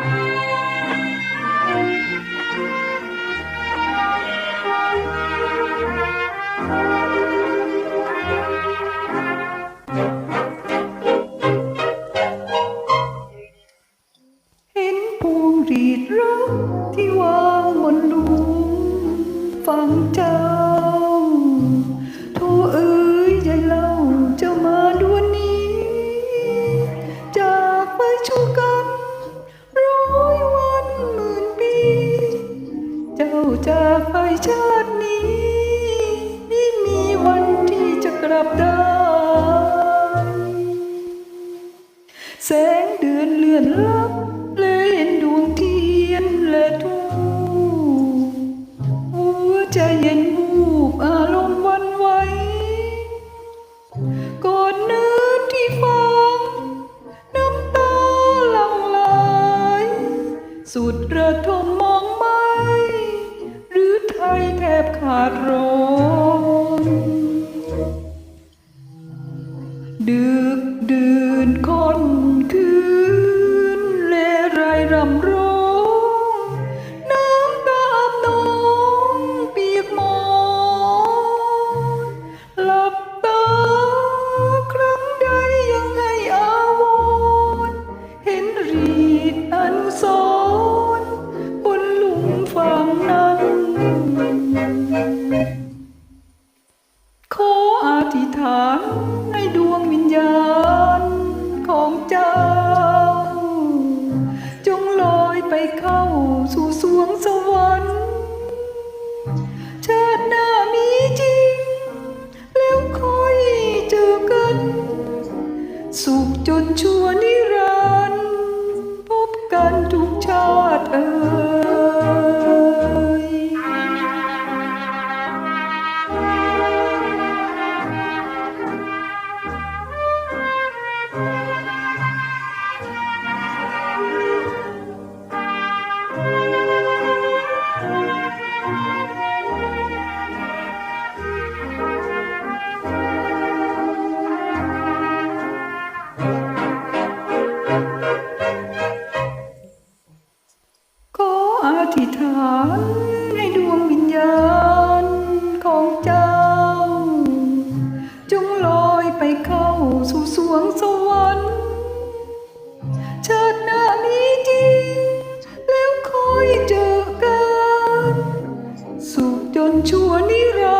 เห็นพวงหรีดรักที่วางบนลุมฝังเจ้ากไปชาตินี้ ไม่มีวันที่จะกลับได้ แสงเดือนเลื่อนลับเลยเห็นดวงเทียนและทูหัวใจเย็นวูบอารมณ์วันไหวก่อนเนื้อที่ฟังน้ำตาหลั่งไหลสุดระท ดร้อนดึกดื่นคน ยเข้าสู่สวงสวรรค์ชาติหน้ามีจริง แล้วค่อยเจอกัน สุขจนชั่วนิรันดร์พบกันทุกชาติเอ่ย ธิษฐานให้ดวงวิญญาณของเจ้า จงลอยไปเข้าสู่สวงสวรรค์ชาติหน้ามีจริง แล้วคอยเจอกัน สุขจนชั่วนิรันดร์